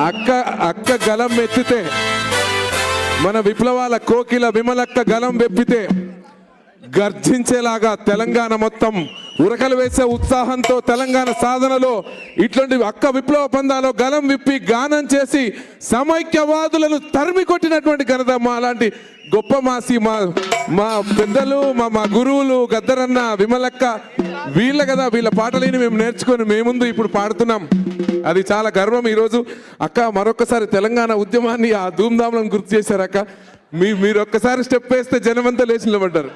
అక్క అక్క గలం ఎత్తితే మన విప్లవాల కోకిల విమలక్క గలం వెప్పితే గర్జించేలాగా తెలంగాణ మొత్తం ఉరకలు వేసే ఉత్సాహంతో తెలంగాణ సాధనలో ఇట్లాంటి అక్క విప్లవ పందాలో గలం విప్పి గానం చేసి సమైక్యవాదులను తరిమి కొట్టినటువంటి ఘనత మా అలాంటి గొప్ప మాసి మా మా పెద్దలు మా మా గురువులు గద్దరన్న విమలక్క వీళ్ళ కదా వీళ్ళ పాటలని మేము నేర్చుకొని మేముందు ఇప్పుడు పాడుతున్నాం. అది చాలా గర్వం ఈరోజు. అక్క మరొకసారి తెలంగాణ ఉద్యమాన్ని ఆ ధూమ్ధాంలను గుర్తు చేశారు అక్క. మీ మీరు ఒక్కసారి స్టెప్ వేస్తే జనమంతా లేచి నిలబడ్డారు.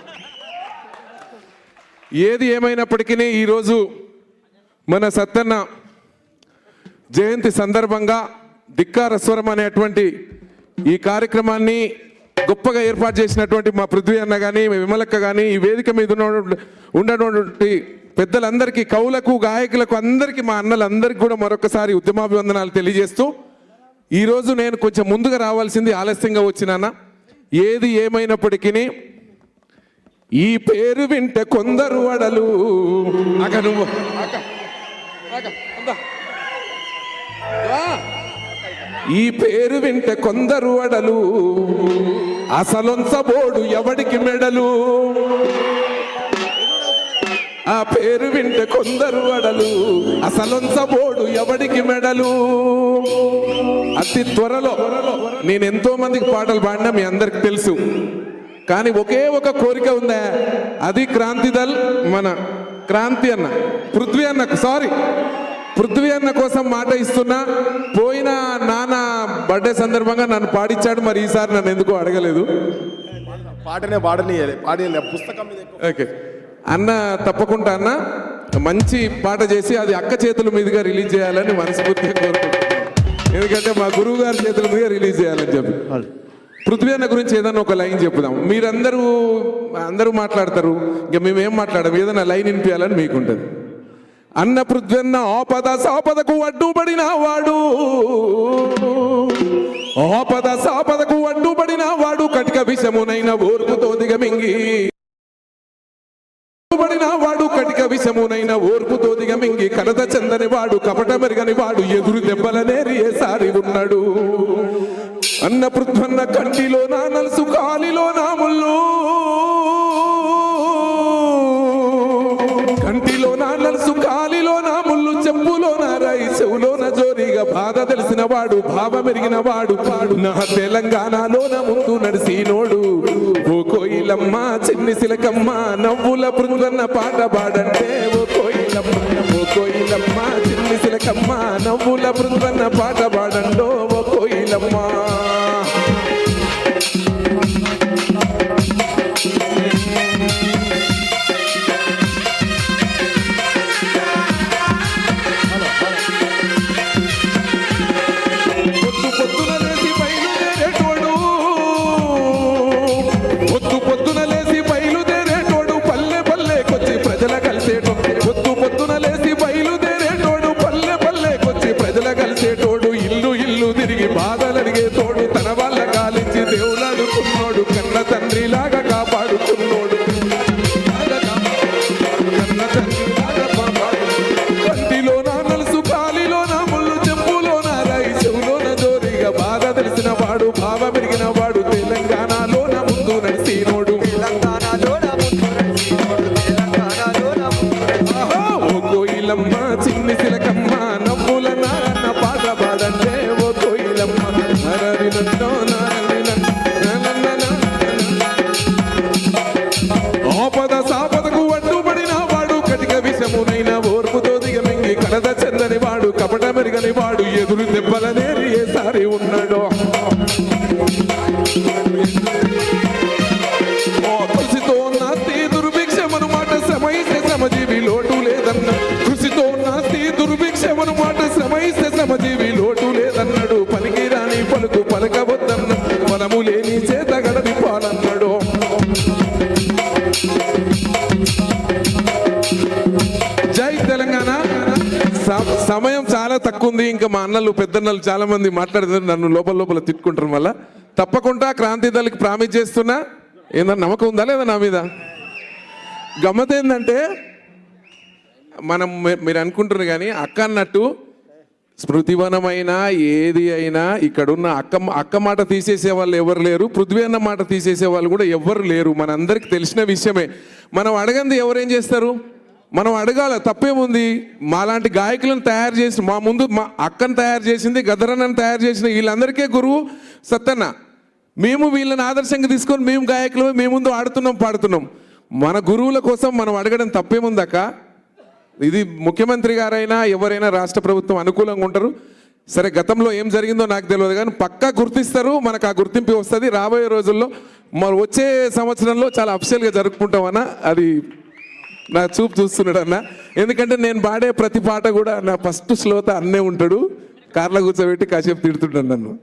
ఏది ఏమైనప్పటికీ ఈరోజు మన సత్తన్న జయంతి సందర్భంగా ధిక్కార స్వరం అనేటువంటి ఈ కార్యక్రమాన్ని గొప్పగా ఏర్పాటు చేసినటువంటి మా పృథ్వీ అన్న కానీ విమలక్క కానీ ఈ వేదిక మీద ఉన్నటువంటి పెద్దలందరికీ కవులకు గాయకులకు అందరికీ మా అన్నలందరికీ కూడా మరొకసారి ఉద్యమాభివందనాలు తెలియజేస్తూ ఈరోజు నేను కొంచెం ముందుగా రావాల్సింది ఆలస్యంగా వచ్చినానా ఏది ఏమైనప్పటికీ ఈ పేరు వింటే కొందరు అడలు. అక నువ్వు. ఈ పేరు వింటే కొందరు అడలు అసలొంచబోడు ఎవడికి మెడలు? ఆ పేరు వింటే కొందరు అడలు అసలొంచబోడు ఎవడికి మెడలు? అతి త్వరలో నేను ఎంతో మందికి పాటలు పాడినా మీ అందరికి తెలుసు. కానీ ఒకే ఒక కోరిక ఉందా? అది క్రాంతిదల్ మన క్రాంతి అన్న పృథ్వీ అన్నకు సారీ. పృథ్వీ అన్న కోసం మాట ఇస్తున్నా. పోయిన నాన్న బర్త్డే సందర్భంగా నన్ను పాడిచ్చాడు మరి ఈసారి నన్ను ఎందుకో అడగలేదు. పాటనే పాడనీయాలి పాడనీయాలి పుస్తకం ఓకే. అన్న తప్పకుండా అన్న మంచి పాట చేసి అది అక్క చేతుల మీదుగా రిలీజ్ చేయాలని మనస్ఫూర్తిగా కోరుకుంటున్నాను. ఎందుకంటే మా గురువు గారి చేతుల మీదుగా రిలీజ్ చేయాలని చెప్పి. పృథ్వీ అన్న గురించి ఏదన్నా ఒక లైన్ చెప్పుదాం. మీరందరూ అందరూ మాట్లాడతారు. ఇంకా మేము ఏం మాట్లాడము? ఏదైనా లైన్ వినిపించాలని మీకుంటుంది. అన్న పృథ్వన్న ఆపద సాపదకు అడ్డుపడిన వాడు. ఆపద సాపదకు అడ్డుపడిన వాడు కటిక విషమునైన ఓర్పుతో దిగమింగి. పడిన వాడు కటిక విషమునైన ఓర్పుతో దిగమింగి కలత చెందని వాడు కపట మెరుగని వాడు ఎదురు దెబ్బలనేరి ఏసారి ఉన్నాడు. అన్న పృథ్వన్న కంటిలో నా నలుసు వాడు భావ మెరిగిన వాడు నా తెలంగాణలోన ముందు నడిసినోడు. ఓ కోయిలమ్మ చిన్ని సిలకమ్మ నవ్వుల బృందన్న పాట పాడంటే ఓ కోయిలమ్మ ఓ కోయిలమ్మ చిన్ని సిలకమ్మ నవ్వుల బృందన్న పాట పాడండో ఓ కోయిలమ్మ. అడిగేటోడు తన వాళ్ళ కాలించి దేవుడు అడుకున్నోడు కన్న తండ్రిలాగా కాపాడుకున్నోడు కన్న తండ్రిలాగా కాపాడుకున్నోడు. కంటిలో నా నలుసు కాలిలో నా ముళ్ళు చెప్పులో నా రాయి చెవులోన జోరిగా బాగా తెలిసిన వాడు భావ పెరిగిన వాడు తెలంగాణలోన ముందు నడిసినోడు చిన్ని వాడు ఎదురు దెబ్బలనేరి ఏసారి ఉన్నాడు. ఓ కృషితో నాస్తి దుర్భిక్షమనమాట మాట శ్రమైస్తే లోటు లేదన్న కృషితో నాస్తి దుర్భిక్షమను మాట శ్రమైస్తే శ్రమజీవి లోటు లేదన్నాడు. పనికి రాని పలుకు పలకవద్దన్న సమయం చాలా తక్కువ ఉంది ఇంకా మా అన్నలు పెద్దన్నలు చాలా మంది మాట్లాడుతున్నారు నన్ను లోపల లోపల తిట్టుకుంటారు మళ్ళా. తప్పకుండా క్రాంతి దళకి ప్రామిస్ చేస్తున్నా. ఏందన్నా నమ్మకం ఉందా లేదా నా మీద? గమ్మత్ ఏంటంటే మనం మీరు అనుకుంటున్నారు కానీ అక్క అన్నట్టు స్మృతివనమైనా ఏది అయినా ఇక్కడున్న అక్క అక్క మాట తీసేసే వాళ్ళు ఎవరు లేరు. పృథ్వీ అన్న మాట తీసేసే వాళ్ళు కూడా ఎవరు లేరు. మనందరికి తెలిసిన విషయమే. మనం అడగంది ఎవరేం చేస్తారు? మనం అడగాల తప్పేముంది? మాలాంటి గాయకులను తయారు చేసి మా ముందు మా అక్కను తయారు చేసింది గదరన్నను తయారు చేసిన వీళ్ళందరికీ గురువు సత్తన్న. మేము వీళ్ళని ఆదర్శంగా తీసుకొని మేము గాయకులు మేము ముందు ఆడుతున్నాం పాడుతున్నాం. మన గురువుల కోసం మనం అడగడం తప్పేముందక్క? ఇది ముఖ్యమంత్రి గారైనా ఎవరైనా రాష్ట్ర ప్రభుత్వం అనుకూలంగా ఉంటారు. సరే గతంలో ఏం జరిగిందో నాకు తెలియదు కానీ పక్కా గుర్తిస్తారు. మనకు ఆ గుర్తింపు వస్తుంది. రాబోయే రోజుల్లో మరి వచ్చే సంవత్సరంలో చాలా అఫిషియల్గా జరుపుకుంటామన్నా అది నా చూపు చూస్తున్నాడు అన్న. ఎందుకంటే నేను పాడే ప్రతి పాట కూడా నా ఫస్ట్ శ్లోత అన్నే ఉంటాడు. కార్లో కూర్చోబెట్టి కాసేపు తిడుతుంటాను నన్ను.